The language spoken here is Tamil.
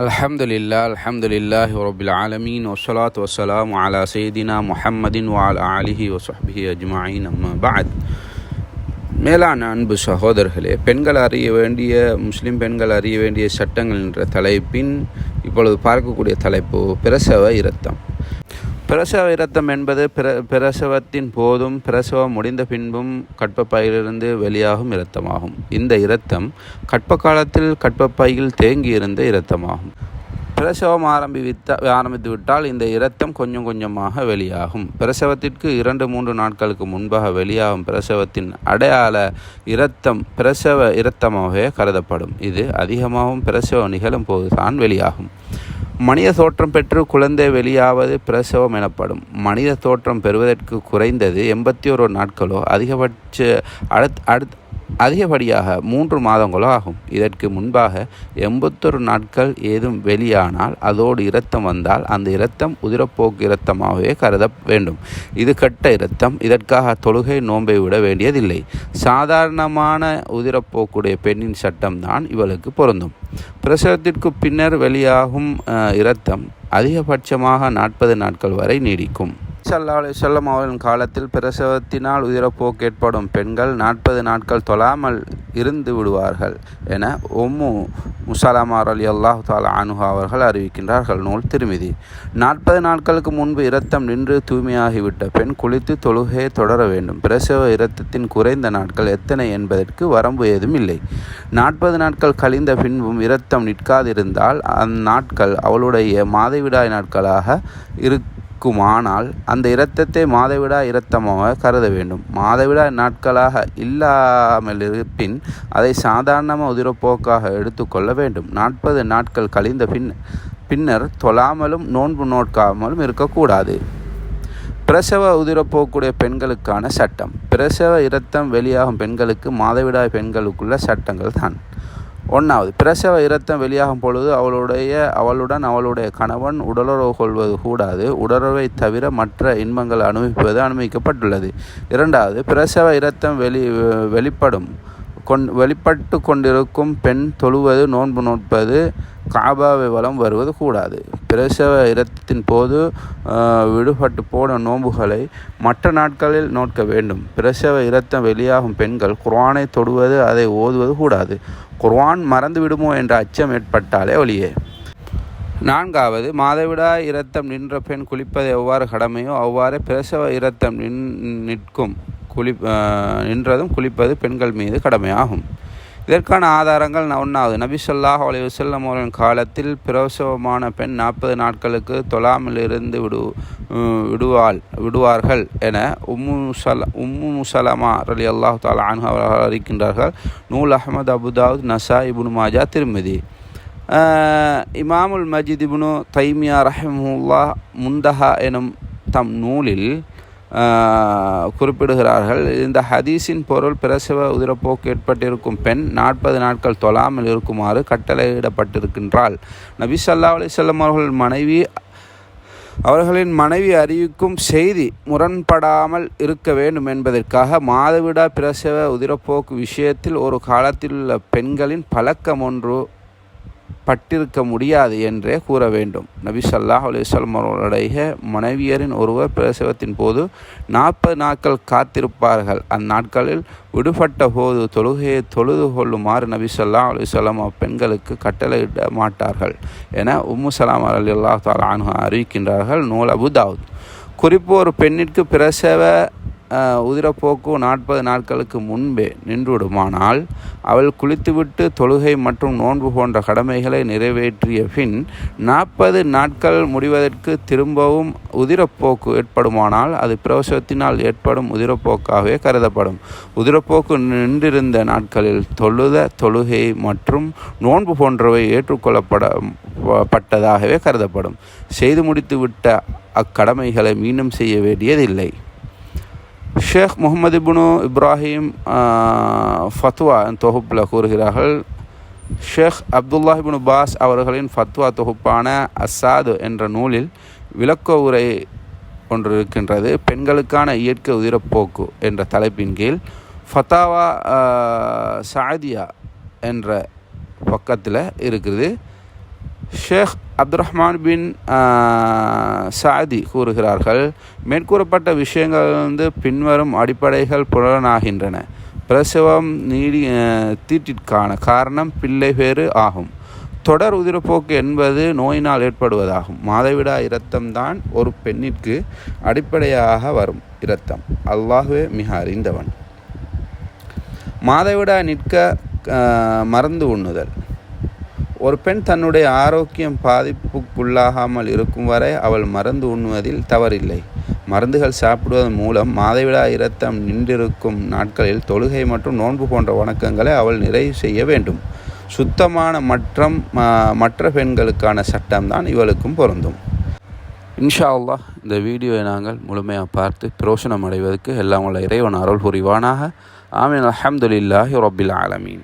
الحمد لله الحمد لله رب العالمين والصلاة والسلام على سيدنا محمد وعلى آله وصحبه أجمعين أما بعد மேலான அன்பு சகோதரர்களே பெண்கள் அறிய வேண்டிய முஸ்லிம் பெண்கள் அறிய வேண்டிய சட்டங்கள் என்ற தலைப்பின் இப்பொழுது பார்க்கக்கூடிய தலைப்பு பிரசவ இரத்தம் பிரசவ இரத்தம் என்பது பிர பிரசவத்தின் போதும் பிரசவம் முடிந்த பின்பும் கற்பப்பையிலிருந்து வெளியாகும் இரத்தமாகும். இந்த இரத்தம் கற்ப காலத்தில் கற்பப்பையில் தேங்கியிருந்த இரத்தமாகும். பிரசவம் ஆரம்பித்த ஆரம்பித்து விட்டால் இந்த இரத்தம் கொஞ்சம் கொஞ்சமாக வெளியாகும். பிரசவத்திற்கு இரண்டு மூன்று நாட்களுக்கு முன்பாக வெளியாகும் பிரசவத்தின் அடையாள இரத்தம் பிரசவ இரத்தமாகவே கருதப்படும். இது அதிகமாகவும் பிரசவம் நிகழும் போதுதான் வெளியாகும். மனித தோற்றம் பெற்று குழந்தை வெளியாவது பிரசவம் எனப்படும். மனித தோற்றம் பெறுவதற்கு குறைந்தது எண்பத்தி ஒரு நாட்களோ அதிகபட்ச அடுத் அடுத் அதிகப்படியாக மூன்று மாதங்களோ ஆகும். இதற்கு முன்பாக எண்பத்தொரு நாட்கள் ஏதும் வெளியானால் அதோடு இரத்தம் வந்தால் அந்த இரத்தம் உதிரப்போக்கு இரத்தமாகவே கருத வேண்டும். இது கட்ட இரத்தம். இதற்காக தொழுகை நோன்பை விட வேண்டியதில்லை. சாதாரணமான உதிரப்போக்குடைய பெண்ணின் சட்டம்தான் இவளுக்கு பொருந்தும். பிரசவத்திற்கு பின்னர் வெளியாகும் இரத்தம் அதிகபட்சமாக நாற்பது நாட்கள் வரை நீடிக்கும். சல்லா அலி சொல்லம் அவர்களின் காலத்தில் பிரசவத்தினால் உயிரப்போக்கு ஏற்படும் பெண்கள் நாற்பது நாட்கள் தொழாமல் இருந்து விடுவார்கள் என ஒம்மு முசலமார் அலி அல்லாஹு தாலா அனுஹா அவர்கள் அறிவிக்கின்றார்கள். நூல் திருமிதி. நாற்பது நாட்களுக்கு முன்பு இரத்தம் நின்று தூய்மையாகிவிட்ட பெண் குளித்து தொழுகை தொடர வேண்டும். பிரசவ இரத்தத்தின் குறைந்த நாட்கள் எத்தனை என்பதற்கு வரம்பு ஏதும் இல்லை. நாற்பது நாட்கள் கழிந்த பின்பும் இரத்தம் நிற்காதிருந்தால் அந்நாட்கள் அவளுடைய மாதவிடாய் நாட்களாக இரு இருக்குமானால் அந்த இரத்தத்தை மாதவிடா இரத்தமாக கருத வேண்டும். மாதவிடா நாட்களாக இல்லாமல் இருப்பின் அதை சாதாரணமாக உதிரப்போக்காக எடுத்துக்கொள்ள வேண்டும். நாற்பது நாட்கள் கழிந்த பின் பின்னர் தொழாமலும் நோன்பு நோட்காமலும் இருக்கக்கூடாது. பிரசவ உதிரப்போக்கூடிய பெண்களுக்கான சட்டம். பிரசவ இரத்தம் வெளியாகும் பெண்களுக்கு மாதவிடாய் பெண்களுக்குள்ள சட்டங்கள் தான். ஒன்றாவது பிரசவ இரத்தம் வெளியாகும் பொழுது அவளுடைய அவளுடன் அவளுடைய கணவன் உடலுறவு கொள்வது கூடாது. உடலுறவை தவிர மற்ற இன்பங்கள் அனுபவிப்பது அனுமதிக்கப்பட்டுள்ளது. இரண்டாவது பிரசவ இரத்தம் வெளி வெளிப்படும் கொண் வெளிப்பட்டு கொண்டிருக்கும் பெண் தொழுவது நோன்பு நோட்பது காபாவை வளம் வருவது கூடாது. பிரசவ இரத்தத்தின் போது விடுபட்டு போன நோன்புகளை மற்ற நாட்களில் நோட்க வேண்டும். பிரசவ இரத்தம் வெளியாகும் பெண்கள் குர்வானை தொடுவது அதை ஓதுவது கூடாது. குர்வான் மறந்து விடுமோ என்ற அச்சம் ஏற்பட்டாலே ஒளியே நான்காவது மாதவிடாய் இரத்தம் நின்ற பெண் குளிப்பது எவ்வாறு கடமையோ அவ்வாறு பிரசவ இரத்தம் நின் நிற்கும். குளி நின்றதும் குளிப்பது பெண்கள் மீது கடமையாகும். இதற்கான ஆதாரங்கள் ஒன்றாவது நபி சொல்லாஹ் அலி வசல்லம் அவர்களின் காலத்தில் பிரசவமான பெண் நாற்பது நாட்களுக்கு தொலாமில் இருந்து விடு விடுவாள் விடுவார்கள் என உம்மு முசல உம்மு முசலமா அலி அல்லாஹ் தாலா அனு அவர்கள் அறிக்கின்றார்கள் நூல் அஹமது அபுதாவுத் நசா இபுனு மாஜா திருமதி. இமாமுல் மஜித் இபுனு தைமியா ரஹமுல்லா முந்தஹா எனும் தம் நூலில் குறிப்பிடுகிறார்கள். இந்த ஹதீஸின் பொருள் பிரசவ உதிரப்போக்கு ஏற்பட்டிருக்கும் பெண் நாற்பது நாட்கள் தொழாமல் இருக்குமாறு கட்டளையிடப்பட்டிருக்கின்றாள். நபி சல்லா அலிசல்லம் அவர்கள் மனைவி அவர்களின் மனைவி அறிவிக்கும் செய்தி முரண்படாமல் இருக்க வேண்டும் என்பதற்காக மாதவிடா பிரசவ உதிரப்போக்கு விஷயத்தில் ஒரு காலத்தில் உள்ள பெண்களின் பழக்கம் ஒன்று பட்டிருக்க முடியாது என்றே கூற வேண்டும். நபி சல்லாஹ் அலிஸ்லாம் அவர்களுடைய மனைவியரின் ஒருவர் பிரசவத்தின் போது நாற்பது நாட்கள் காத்திருப்பார்கள். அந்நாட்களில் விடுபட்ட போது தொழுகையை தொழுது கொள்ளுமாறு நபி சொல்லா அலிசல்லாம் அப்பெண்களுக்கு கட்டளையிட மாட்டார்கள் என உம்மு சலாம் அலி அல்லா தாலா அறிவிக்கின்றார்கள் நூல் அபுதாவுத் குறிப்பு ஒரு பெண்ணிற்கு பிரசவ உதிரப்போக்கு நாற்பது நாட்களுக்கு முன்பே நின்றுவிடுமானால் அவள் குளித்துவிட்டு தொழுகை மற்றும் நோன்பு போன்ற கடமைகளை நிறைவேற்றிய பின் நாற்பது நாட்கள் முடிவதற்கு திரும்பவும் உதிரப்போக்கு ஏற்படுமானால் அது பிரவசத்தினால் ஏற்படும் உதிரப்போக்காகவே கருதப்படும். உதிரப்போக்கு நின்றிருந்த நாட்களில் தொழுத தொழுகை மற்றும் நோன்பு போன்றவை ஏற்றுக்கொள்ளப்பட பட்டதாகவே கருதப்படும். செய்து முடித்துவிட்ட அக்கடமைகளை மீண்டும் செய்ய வேண்டியதில்லை. ஷேக் முகமது இப்னு இப்ராஹிம் ஃபத்வா தொகுப்பில் கூறுகிறார்கள். ஷேக் அப்துல்லா இப்னு பாஸ் அவர்களின் ஃபத்வா தொகுப்பான அசாது என்ற நூலில் விளக்க உரை ஒன்று இருக்கின்றது. பெண்களுக்கான இயற்கை உதிரப்போக்கு என்ற தலைப்பின் கீழ் ஃபத்தாவா சாதியா என்ற பக்கத்தில் இருக்குது. ஷேக் அப்துல் ரஹ்மான் பின் சாதி கூறுகிறார்கள். மேற்கூறப்பட்ட விஷயங்கள் வந்து பின்வரும் அடிப்படைகள் புலனாகின்றன. பிரசவம் நீடி தீட்டிற்கான காரணம் பிள்ளை பேறு ஆகும். தொடர் உதிரப்போக்கு என்பது நோயினால் ஏற்படுவதாகும். மாதவிடா இரத்தம்தான் ஒரு பெண்ணிற்கு அடிப்படையாக வரும் இரத்தம். அல்லாஹுவே மிக அறிந்தவன். மாதவிடா நிற்க மருந்து உண்ணுதல். ஒரு பெண் தன்னுடைய ஆரோக்கியம் பாதிப்புக்குள்ளாகாமல் இருக்கும் வரை அவள் மருந்து உண்ணுவதில் தவறில்லை. மருந்துகள் சாப்பிடுவதன் மூலம் மாதவிடா இரத்தம் நின்றிருக்கும் நாட்களில் தொழுகை மற்றும் நோன்பு போன்ற வணக்கங்களை அவள் நிறைவு செய்ய வேண்டும். சுத்தமான மற்றும் மற்ற பெண்களுக்கான சட்டம்தான் இவளுக்கும் பொருந்தும். இன்ஷா அல்லாஹ் இந்த வீடியோவை நாங்கள் முழுமையாக பார்த்து பிரோசனம் அடைவதற்கு எல்லாம் உள்ள இறைவன் அருள் புரிவானாக. ஆமீன். அலமதுல்லாஹி ரொபில் ஆலமீன்.